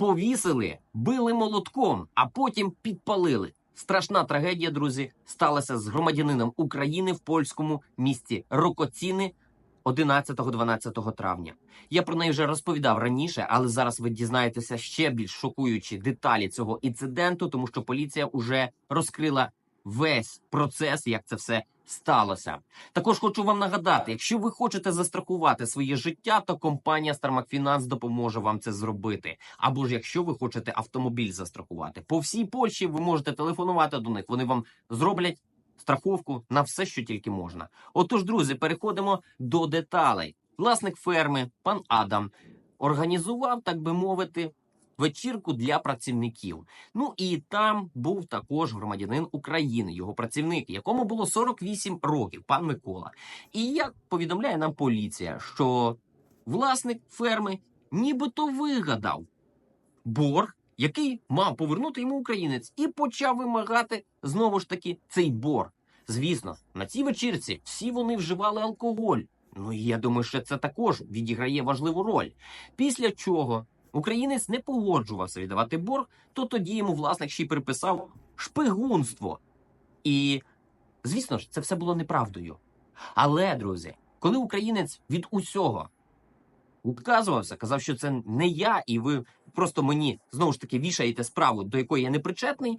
повісили, били молотком, а потім підпалили. Страшна трагедія, друзі, сталася з громадянином України в польському місті Рокоціни 11-12 травня. Я про неї вже розповідав раніше, але зараз ви дізнаєтеся ще більш шокуючі деталі цього інциденту, тому що поліція вже розкрила весь процес, як це все сталося. Також хочу вам нагадати: якщо ви хочете застрахувати своє життя, то компанія Starmac Finance допоможе вам це зробити. Або ж якщо ви хочете автомобіль застрахувати, по всій Польщі ви можете телефонувати до них. Вони вам зроблять страховку на все, що тільки можна. Отож, друзі, переходимо до деталей. Власник ферми, пан Адам, організував, так би мовити, вечірку для працівників. Ну і там був також громадянин України, його працівник, якому було 48 років, пан Микола. І як повідомляє нам поліція, що власник ферми нібито вигадав борг, який мав повернути йому українець, і почав вимагати знову ж таки цей борг. Звісно, на цій вечірці всі вони вживали алкоголь. Ну і я думаю, що це також відіграє важливу роль. Після чого українець не погоджувався віддавати борг, то тоді йому власник ще й приписав шпигунство. І, звісно ж, це все було неправдою. Але, друзі, коли українець від усього відказувався, казав, що це не я, і ви просто мені знову ж таки вішаєте справу, до якої я не причетний,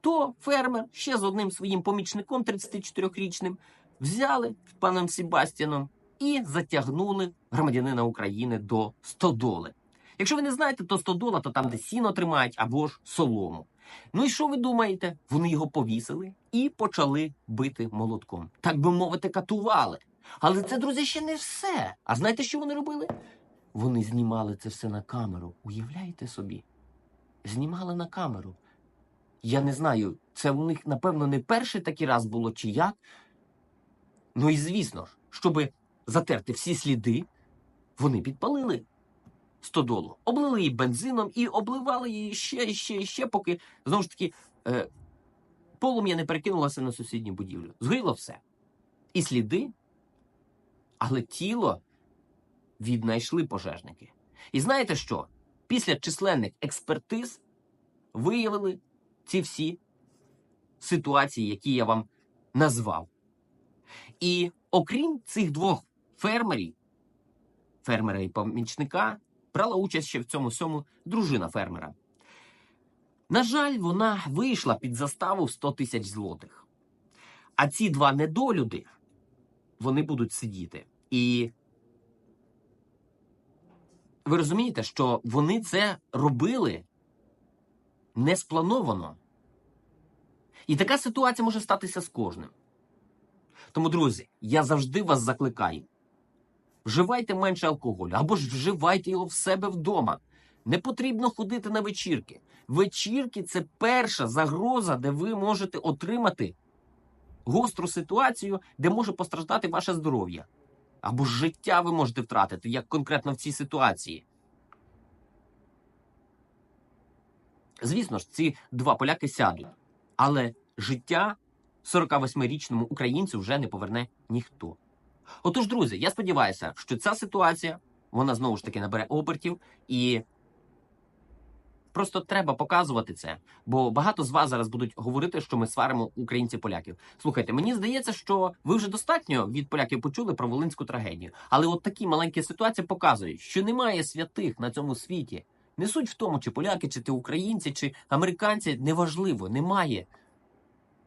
то фермер ще з одним своїм помічником, 34-річним, взяли паном Себастьяном і затягнули громадянина України до стодоли. Якщо ви не знаєте, то стодола, то там, де сіно тримають або ж солому. Ну і що ви думаєте? Вони його повісили і почали бити молотком. Так би мовити, катували. Але це, друзі, ще не все. А знаєте, що вони робили? Вони знімали це все на камеру. Уявляєте собі? Знімали на камеру. Я не знаю, це у них, напевно, не перший такий раз було чи як. Ну і звісно ж, щоб затерти всі сліди, вони підпалили стодолу, облили її бензином і обливали її ще, і ще, і ще, поки знову ж таки е, полум'я не перекинулося на сусідню будівлю. Згоріло все. І сліди, але тіло віднайшли пожежники. І знаєте що? Після численних експертиз виявили ці всі ситуації, які я вам назвав. І окрім цих двох фермерів, фермера і помічника, брала участь ще в цьому всьому дружина фермера. На жаль, вона вийшла під заставу в 100 тисяч злотих. А ці два недолюди вони будуть сидіти. І ви розумієте, що вони це робили не сплановано. І така ситуація може статися з кожним. Тому, друзі, я завжди вас закликаю. Вживайте менше алкоголю або ж вживайте його в себе вдома. Не потрібно ходити на вечірки. Вечірки це перша загроза, де ви можете отримати гостру ситуацію, де може постраждати ваше здоров'я. Або ж життя ви можете втратити, як конкретно в цій ситуації. Звісно ж, ці два поляки сядуть, але життя 48-річному українцю вже не поверне ніхто. Отож, друзі, я сподіваюся, що ця ситуація вона знову ж таки набере обертів, і просто треба показувати це. Бо багато з вас зараз будуть говорити, що ми сваримо українців-поляків. Слухайте, мені здається, що ви вже достатньо від поляків почули про волинську трагедію. Але от такі маленькі ситуації показують, що немає святих на цьому світі. Не суть в тому, чи поляки, чи ти українці, чи американці, неважливо, немає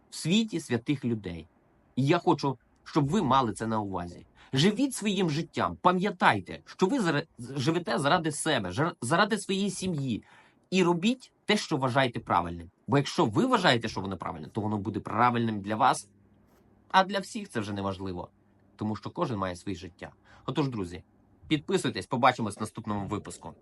в світі святих людей. І я хочу, щоб ви мали це на увазі. Живіть своїм життям, пам'ятайте, що ви живете заради себе, заради своєї сім'ї, і робіть те, що вважаєте правильним. Бо якщо ви вважаєте, що воно правильне, то воно буде правильним для вас, а для всіх це вже не важливо, тому що кожен має своє життя. Отож, друзі, підписуйтесь, побачимось в наступному випуску.